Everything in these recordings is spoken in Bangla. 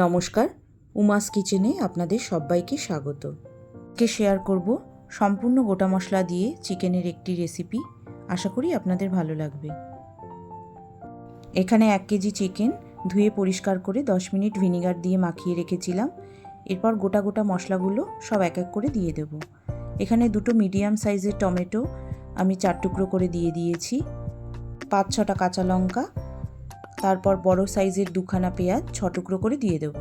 নমস্কার, উমাস কিচেনে আপনাদের সবাইকে স্বাগত। কে শেয়ার করব সম্পূর্ণ গোটা মশলা দিয়ে চিকেনের একটি রেসিপি। আশা করি আপনাদের ভালো লাগবে। এখানে এক কেজি চিকেন ধুয়ে পরিষ্কার করে দশ মিনিট ভিনিগার দিয়ে মাখিয়ে রেখেছিলাম। এরপর গোটা গোটা মশলাগুলো সব এক এক করে দিয়ে দেব। এখানে দুটো মিডিয়াম সাইজের টমেটো আমি চার টুকরো করে দিয়ে দিয়েছি। পাঁচ ছটা কাঁচা লঙ্কা তারপর বড় সাইজের দুখানা পেঁয়াজ ছ টুকরো করে দিয়ে দেবো।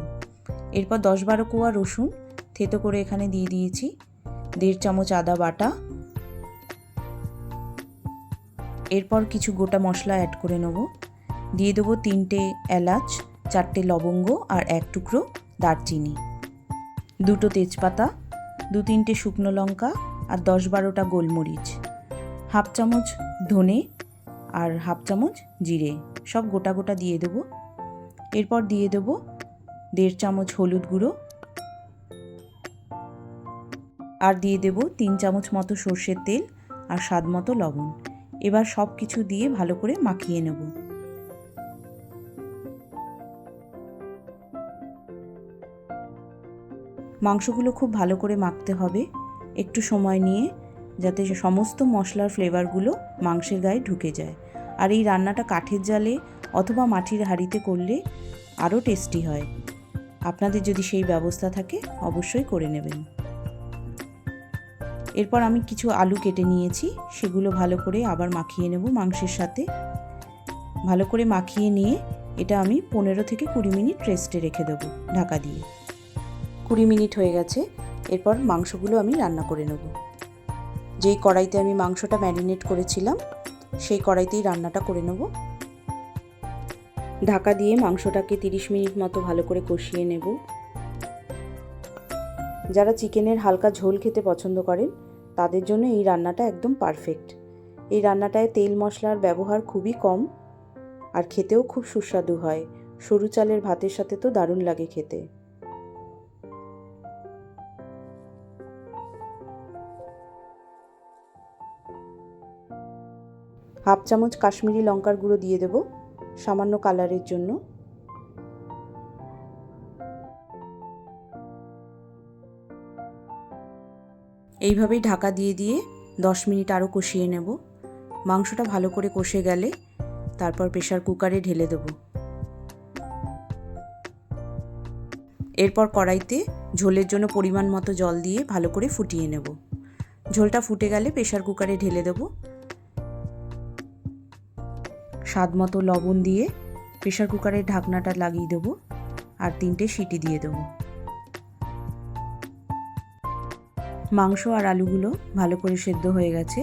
এরপর দশ বারো কোয়া রসুন থেতো করে এখানে দিয়ে দিয়েছি, দেড় চামচ আদা বাটা। এরপর কিছু গোটা মশলা অ্যাড করে নেব। দিয়ে দেবো তিনটে এলাচ, চারটে লবঙ্গ আর এক টুকরো দারচিনি। দুটো তেজপাতা, দু তিনটে শুকনো লঙ্কা আর দশ বারোটা গোলমরিচ। হাফ চামচ ধনে আর হাফ চামচ জিরে। সব গোটা গোটা দিয়ে দেবো। এরপর দিয়ে দেবো দেড় চামচ হলুদ গুঁড়ো। আর দিয়ে দেবো তিন চামচ মতো সর্ষের তেল আর স্বাদ মতো লবণ। এবার সব কিছু দিয়ে ভালো করে মাখিয়ে নেব। মাংসগুলো খুব ভালো করে মাখতে হবে। একটু সময় নিয়ে যাতে সমস্ত মশলার ফ্লেভারগুলো মাংসের গায়ে ঢুকে যায়। আর এই রান্নাটা কাঠের জালে অথবা মাটির হাঁড়িতে করলে আরও টেস্টি হয়। আপনাদের যদি সেই ব্যবস্থা থাকে, অবশ্যই করে নেবেন। এরপর আমি কিছু আলু কেটে নিয়েছি, সেগুলো ভালো করে আবার মাখিয়ে নেব মাংসের সাথে। ভালো করে মাখিয়ে নিয়ে এটা আমি পনেরো থেকে কুড়ি মিনিট রেস্টে রেখে দেবো ঢাকা দিয়ে। কুড়ি মিনিট হয়ে গেছে, এরপর মাংসগুলো আমি রান্না করে নেব। যেই কড়াইতে আমি মাংসটা ম্যারিনেট করেছিলাম সেই কড়াইতেই রান্নাটা করে নেব। ঢাকা দিয়ে মাংসটাকে তিরিশ মিনিট মতো ভালো করে কষিয়ে নেব। যারা চিকেনের হালকা ঝোল খেতে পছন্দ করেন, তাদের জন্য এই রান্নাটা একদম পারফেক্ট। এই রান্নাটায় তেল মশলার ব্যবহার খুবই কম আর খেতেও খুব সুস্বাদু হয়। সরু চালের ভাতের সাথে তো দারুণ লাগে খেতে। হাফ চামচ কাশ্মীরি লঙ্কার গুঁড়ো দিয়ে দেব সামান্য কালারের জন্য। এইভাবেই ঢাকা দিয়ে দিয়ে দশ মিনিট আরও কষিয়ে নেব। মাংসটা ভালো করে কষে গেলে তারপর প্রেশার কুকারে ঢেলে দেব। এরপর কড়াইতে ঝোলের জন্য পরিমাণ মতো জল দিয়ে ভালো করে ফুটিয়ে নেব। ঝোলটা ফুটে গেলে প্রেশার কুকারে ঢেলে দেবো। স্বাদ মতো লবণ দিয়ে প্রেশার কুকারের ঢাকনাটা লাগিয়ে দেবো আর তিনটে সিটি দিয়ে দেবো। মাংস আর আলুগুলো ভালো করে সেদ্ধ হয়ে গেছে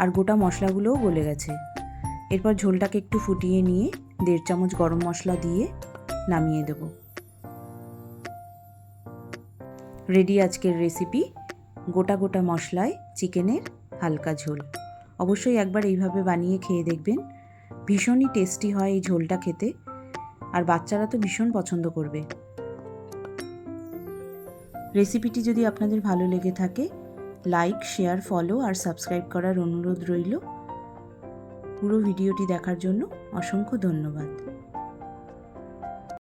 আর গোটা মশলাগুলোও গলে গেছে। এরপর ঝোলটাকে একটু ফুটিয়ে নিয়ে দেড় চামচ গরম মশলা দিয়ে নামিয়ে দেব। রেডি আজকের রেসিপি গোটা গোটা মশলায় চিকেনের হালকা ঝোল। অবশ্যই একবার এইভাবে বানিয়ে খেয়ে দেখবেন। ভীষণই টেস্টি হয় এই ঝোলটা খেতে। আর বাচ্চারা তো ভীষণ পছন্দ করবে। রেসিপিটি যদি আপনাদের ভালো লেগে থাকে লাইক শেয়ার ফলো আর সাবস্ক্রাইব করার অনুরোধ রইল। পুরো ভিডিওটি দেখার জন্য অসংখ্য ধন্যবাদ।